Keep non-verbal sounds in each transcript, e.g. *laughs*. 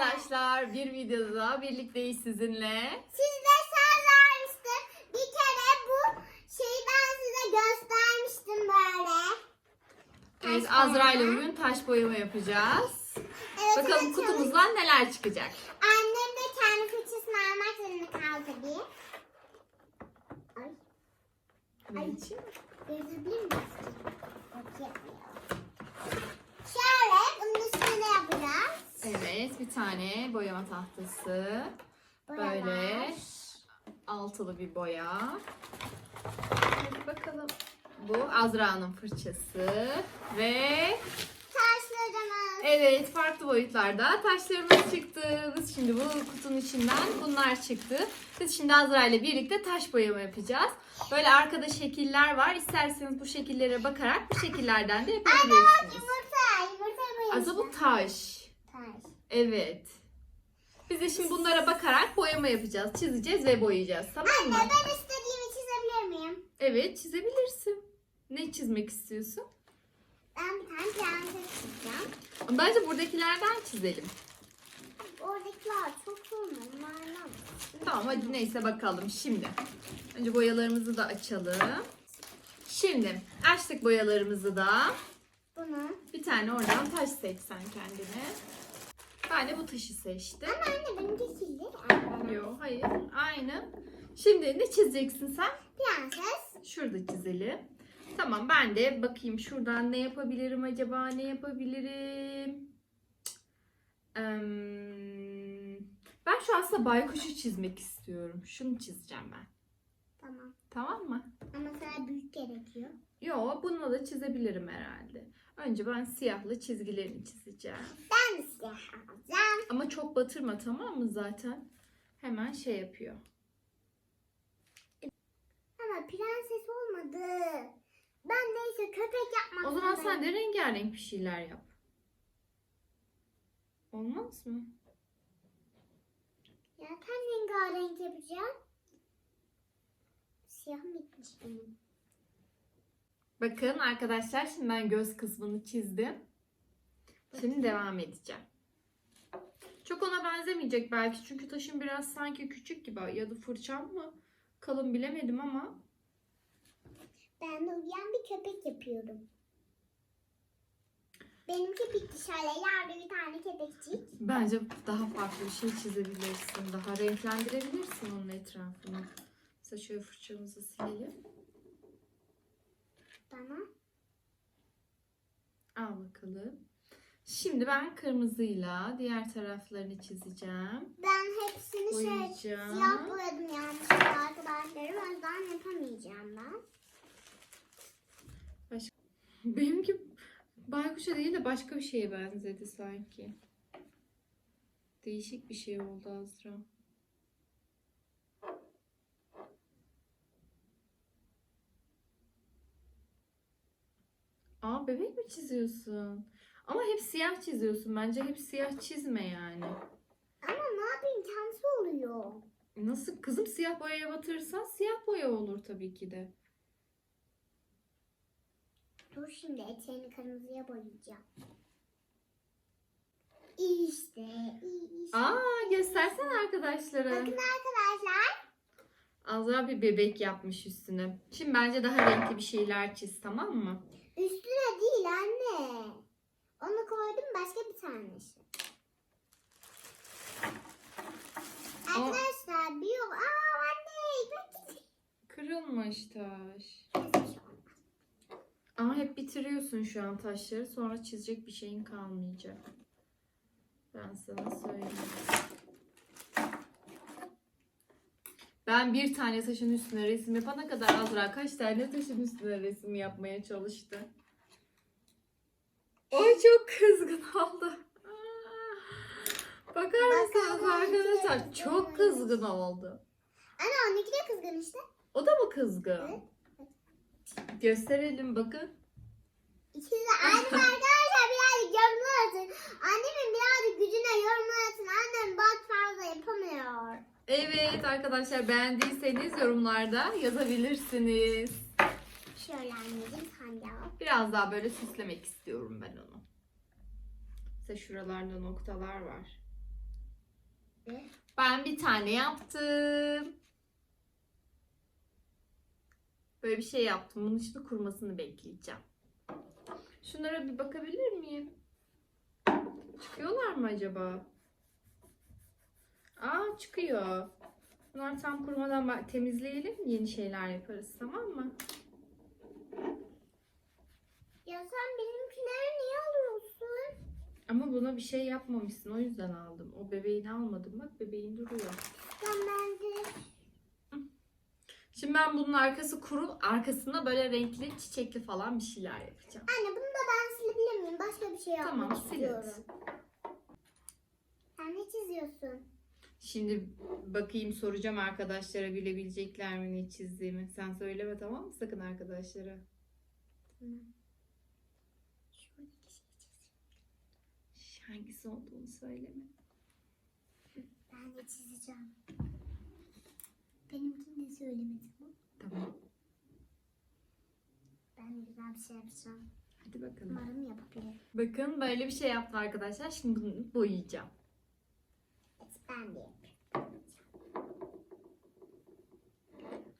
arkadaşlar. Bir videoda birlikteyiz sizinle. Sizde söz vermiştim. Bir kere bu şeyi ben size göstermiştim böyle. Evet Taş Azra ile boyama. bugün taş boyama yapacağız. Evet, Bakalım evet, kutumuzdan neler çıkacak. Annem de kendi fırçasını almak zorunda kaldı bir. Ay, Ne için? gözebilir misin? Bakayım. Şöyle bunun üstüne de yapacağız. Evet bir tane boyama tahtası. Böyle altılı bir boya. Hadi bakalım. Bu Azra'nın fırçası ve Taşlarımız. evet farklı boyutlarda taşlarımız çıktı. Biz şimdi bu kutunun içinden bunlar çıktı. Biz şimdi Azra ile birlikte taş boyama yapacağız. Böyle arkada şekiller var. İsterseniz bu şekillere bakarak bu şekillerden de yapabilirsiniz. Yumurta. Yumurta boyamışlar. Azra bu taş. Evet. Biz de şimdi bunlara bakarak boyama yapacağız. Çizeceğiz ve boyayacağız. Tamam mı? Anne ben istediğimi çizebilir miyim? Evet çizebilirsin. Ne çizmek istiyorsun? Ben bir tane prenses çizeceğim. Bence buradakilerden çizelim. Oradakiler çok olmadı. Manam. Tamam hadi neyse bakalım şimdi. Önce boyalarımızı da açalım. Şimdi açtık boyalarımızı da. Bunu. Bir tane oradan taş seç sen kendine. De bu taşı seçtim. Ama anne benimki kirli. Yok hayır aynı. Şimdi ne çizeceksin sen? Prenses. Şurada çizelim. Tamam ben de bakayım şuradan ne yapabilirim acaba ne yapabilirim? Ben şu aslında baykuşu çizmek istiyorum. Şunu çizeceğim ben. Tamam. Tamam mı? Ama sana büyük gerekiyor. Yo bununla da çizebilirim herhalde. Önce ben siyahlı çizgilerini çizeceğim. Ben siyah alacağım. Ama çok batırma tamam mı zaten? Hemen şey yapıyor. Ama prenses olmadı. Ben neyse köpek yapmak O zaman sen de rengarenk bir şeyler yap. Olmaz mı? Ya ben rengarenk yapacağım. Siyah mı gitmiş benim? Bakın arkadaşlar şimdi ben göz kısmını çizdim. Şimdi devam edeceğim. Çok ona benzemeyecek belki çünkü taşım biraz sanki küçük gibi ya da fırçam mı kalın bilemedim ama Ben de uyuyan bir köpek yapıyorum. Benimki bitti şöyle yerde bir tane köpekçik. bence daha farklı bir şey çizebilirsin. Daha renklendirebilirsin onun etrafını. Mesela şöyle fırçamızı silelim. Tamam. Al bakalım. Şimdi ben kırmızıyla diğer taraflarını çizeceğim. Ben hepsini şey Boyayacağım. siyah boyadım yanlışlıkla arkadaşlarım. O yüzden yapamayacağım ben. *laughs* Benimki baykuşa değil de başka bir şeye benzedi sanki. Değişik bir şey oldu Azra. Aa bebek mi çiziyorsun? Ama hep siyah çiziyorsun. Bence hep siyah çizme yani. Ama ne yapayım kendisi oluyor. Nasıl kızım siyah boyaya batırırsan siyah boya olur tabii ki de. Dur şimdi eteğini kırmızıya boyayacağım. İşte, işte. Aa göstersene arkadaşlara. Bakın arkadaşlar. Azra bir bebek yapmış üstüne. Şimdi bence daha renkli bir şeyler çiz tamam mı? Üstüne değil anne. Onu koydum başka bir tanesi. Arkadaşlar bir yok. Aa anne. Bak Kırılmış taş. Ama hep bitiriyorsun şu an taşları. Sonra çizecek bir şeyin kalmayacak. Ben sana söyleyeyim. Ben bir tane taşın üstüne resim yapana kadar Azra kaç tane taşın üstüne resim yapmaya çalıştı. Ay çok kızgın oldu. Bakar mısınız arkadaşlar? Çok kızgın oldu. Anne onunki de kızgın işte. O da mı kızgın? Evet. Gösterelim bakın. İkisi de aynı arkadaşlar birazcık yorumlar atın. Annemin birazcık gücüne yorumlar atın. Annem bak fazla yapamıyor. Evet arkadaşlar beğendiyseniz yorumlarda yazabilirsiniz. Şöyle anneciğim sen. Biraz daha böyle süslemek istiyorum ben onu. Mesela şuralarda noktalar var. Ben bir tane yaptım. Böyle bir şey yaptım. Bunun şimdi kurumasını bekleyeceğim. Şunlara bir bakabilir miyim? Çıkıyorlar mı acaba? Aa çıkıyor. Bunlar tam kurumadan temizleyelim. Yeni şeyler yaparız tamam mı? Ya sen benimkileri niye alıyorsun? Ama buna bir şey yapmamışsın. O yüzden aldım. O bebeğini almadım. Bak bebeğin duruyor. Ben bence Şimdi ben bunun arkası kuru. Arkasına böyle renkli, çiçekli falan bir şeyler yapacağım. Anne bunu da ben silebilir miyim? Başka bir şey yapmak Tamam, sil istiyorum. hadi. Sen ne çiziyorsun? Şimdi bakayım soracağım arkadaşlara bilebilecekler mi ne çizdiğimi. Sen söyleme tamam mı sakın arkadaşlara. Çiziyorum. Hangisi olduğunu söyleme. Ben de çizeceğim. Benimkini de söylemedim. Tamam. Ben güzel bir şey yapacağım. Hadi bakalım. Umarım yapabilirim. Bakın böyle bir şey yaptı arkadaşlar. Şimdi bunu boyayacağım. Ben de yapayım.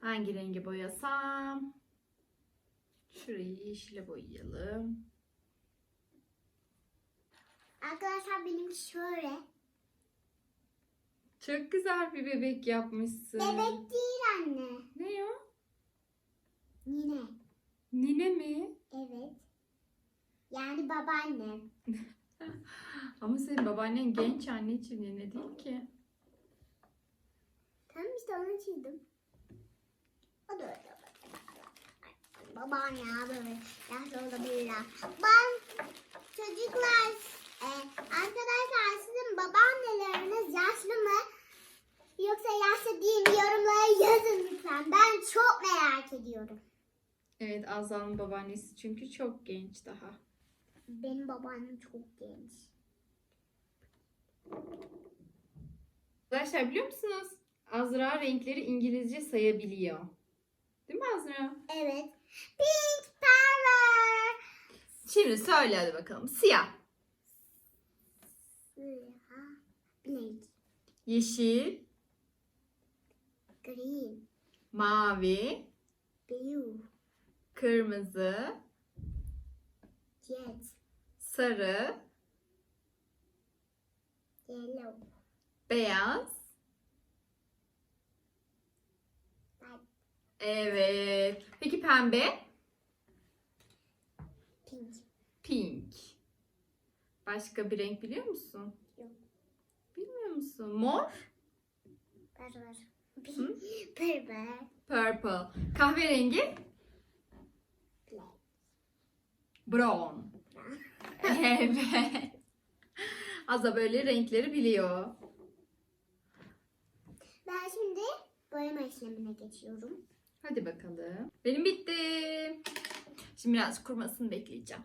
Hangi rengi boyasam? Şurayı yeşile boyayalım. Arkadaşlar benimki şöyle. Çok güzel bir bebek yapmışsın. Bebek değil anne. Ne o? Nine. Nine mi? Evet. Yani babaannem. *laughs* *laughs* Ama senin babaannen genç anneciğim nine değil ki. Tamam işte onu çizdim. O da öyle. Babaanne böyle yaşlı olabilirler. Ben çocuklar e, arkadaşlar sizin babaanneleriniz yaşlı mı? Yoksa yaşlı değil mi? Yorumlara yazın lütfen. Ben çok merak ediyorum. Evet Azra'nın babaannesi çünkü çok genç daha. Benim babaannem çok genç. Arkadaşlar biliyor musunuz? Azra renkleri İngilizce sayabiliyor. Değil mi Azra? Evet. Pink power. Şimdi söyle hadi bakalım. Siyah, Siyah. Black. yeşil, Green. mavi, Blue. kırmızı, Jet. Sarı, Yellow. beyaz. Evet. Peki pembe? Pink. Pink. Başka bir renk biliyor musun? Yok. Bilmiyor musun? Mor? Purple. Hı? *laughs* Purple. Purple. Kahverengi? Black. Brown. Evet. Azra böyle renkleri biliyor. Ben şimdi boyama işlemine geçiyorum. Hadi bakalım. Benim bitti. Şimdi biraz kurumasını bekleyeceğim.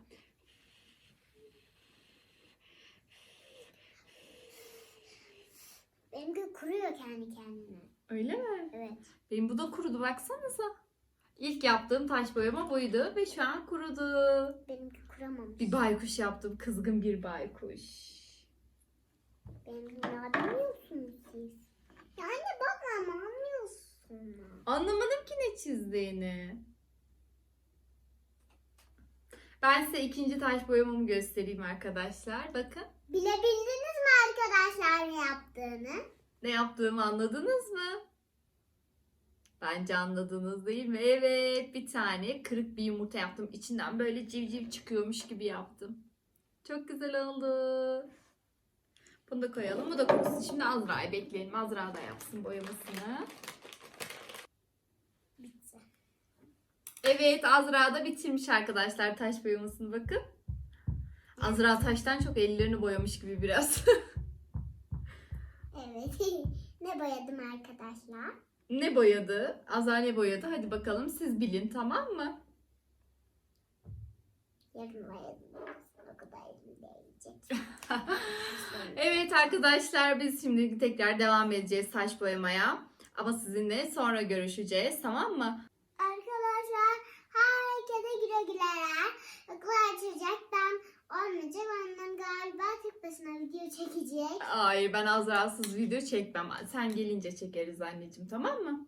Benimki kuruyor kendi kendine. Öyle mi? Evet. Benim bu da kurudu baksanıza. İlk yaptığım taş boyama buydu ve şu an kurudu. Benimki kuramamış. Bir baykuş yaptım. Kızgın bir baykuş. Benimki ne bilmiyorsunuz siz? Ya anne bak ama anlıyorsun. Anlamadım ki ne çizdiğini. Ben size ikinci taş boyamamı göstereyim arkadaşlar. Bakın. Bilebildiniz mi arkadaşlar ne yaptığını? Ne yaptığımı anladınız mı? Bence anladınız değil mi? Evet bir tane kırık bir yumurta yaptım. İçinden böyle civciv çıkıyormuş gibi yaptım. Çok güzel oldu. Bunu da koyalım. Bu da kurusun. Şimdi Azra'yı bekleyelim. Azra da yapsın boyamasını. Bitti. Evet Azra da bitirmiş arkadaşlar taş boyamasını bakın. Azra taştan çok ellerini boyamış gibi biraz. *laughs* Evet. *laughs* ne boyadım arkadaşlar? Ne boyadı? Azra ne boyadı? Hadi bakalım siz bilin tamam mı? Yarın boyadım. O kadar. *laughs* Evet arkadaşlar biz şimdi tekrar devam edeceğiz taş boyamaya. Ama sizinle sonra görüşeceğiz tamam mı? Arkadaşlar herkese güle güleler. Okul açacak. Ben olmayacak. Ondan galiba tek başına video çekecek. Hayır ben Azra'sız video çekmem. Sen gelince çekeriz anneciğim tamam mı?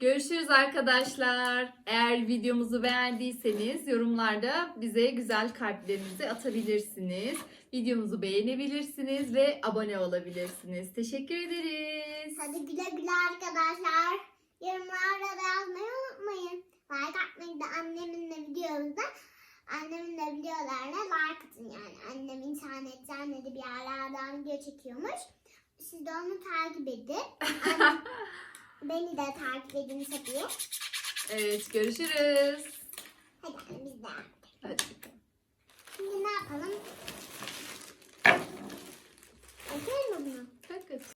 Görüşürüz arkadaşlar. Eğer videomuzu beğendiyseniz yorumlarda bize güzel kalplerinizi atabilirsiniz. Videomuzu beğenebilirsiniz ve abone olabilirsiniz. Teşekkür ederiz. Hadi güle güle arkadaşlar. Yorumlarda da yazmayı unutmayın. Like atmayı da anneminle videomuzda anneminle videolarına like atın yani. Annem internetten de bir yerlerden video çekiyormuş. Siz de onu takip edin. Annem- *laughs* beni de takip edin tabii. Evet görüşürüz. Hadi anne biz de. Hadi. Şimdi ne yapalım? Açayım mı bunu? Kalk.